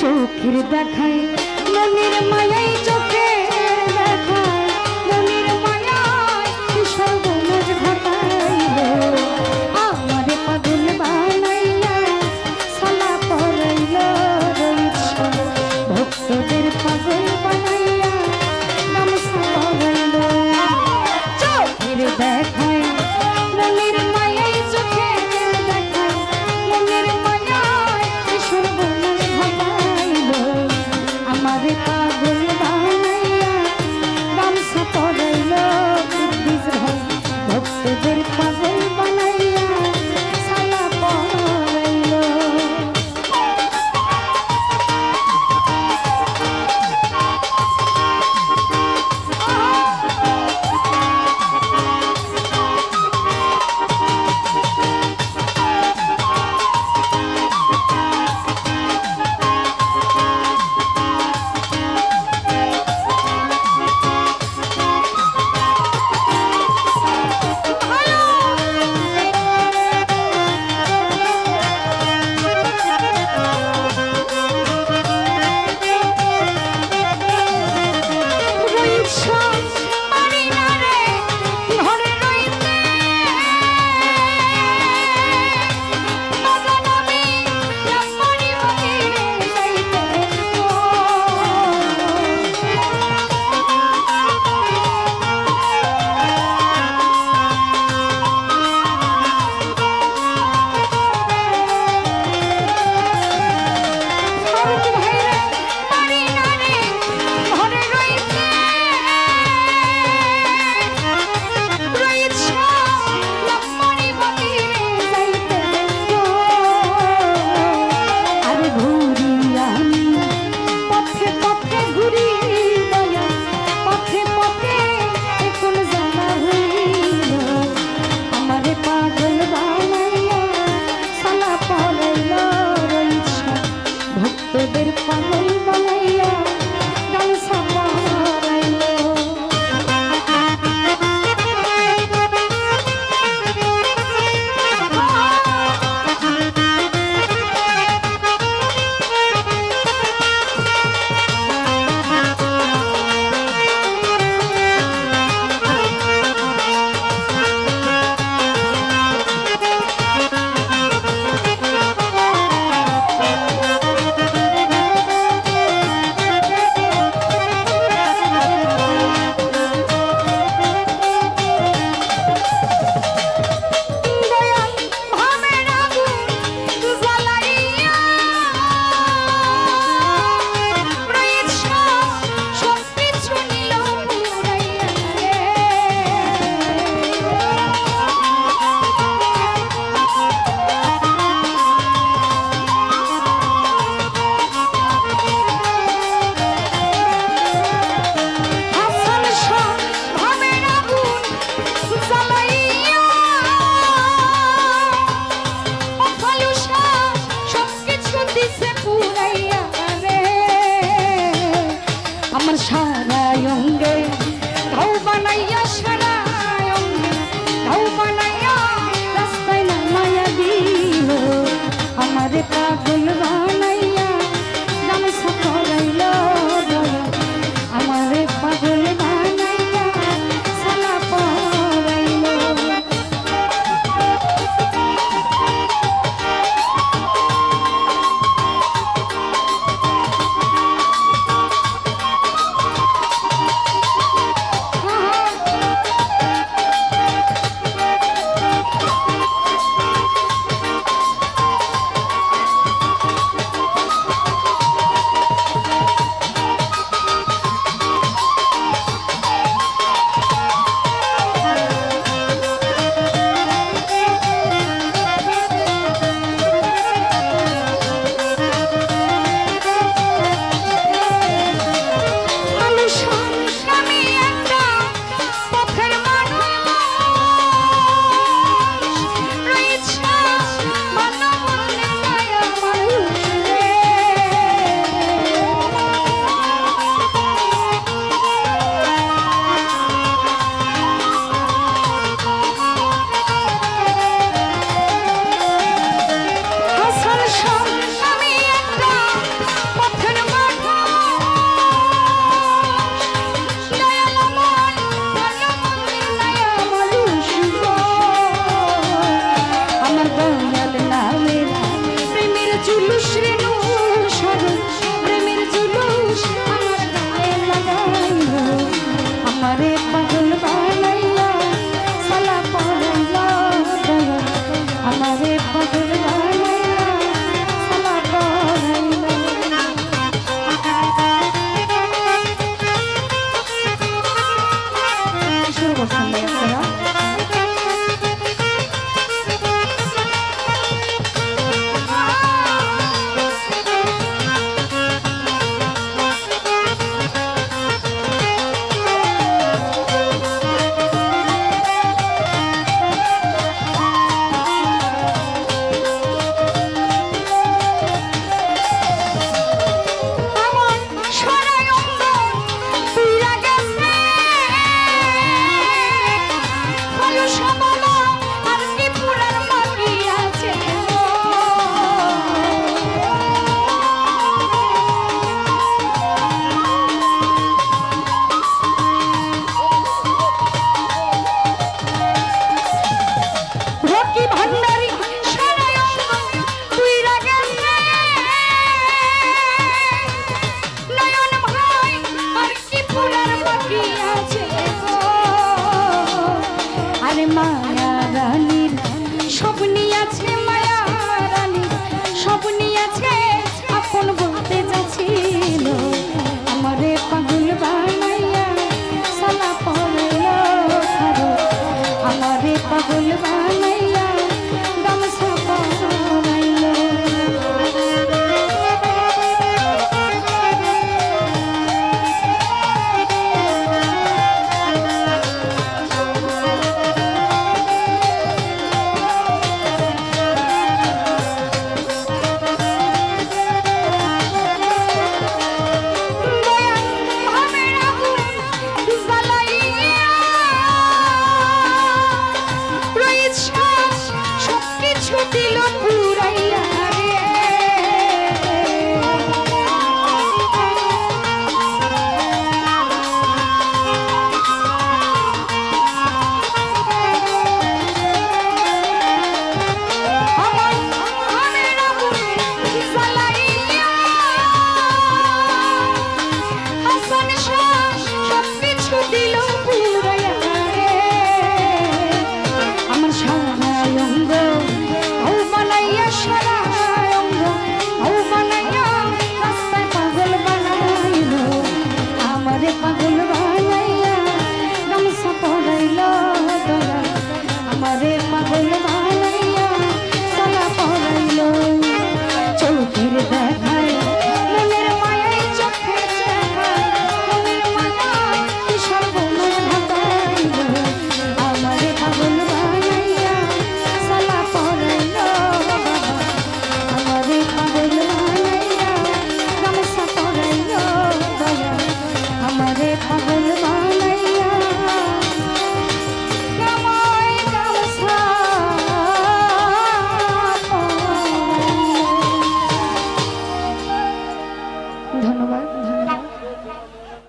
চোখের দেখায় মনের মায়াই চোখে আমারে মায়া রানীর, স্বপ্নি আছে মায়া রানীর, স্বপ্নি আছে আপন বলতে যাচ্ছিল আমারে পাগল বানাইয়া সালা পড়ল আমারে পাগল বানাইয়া ছুটিল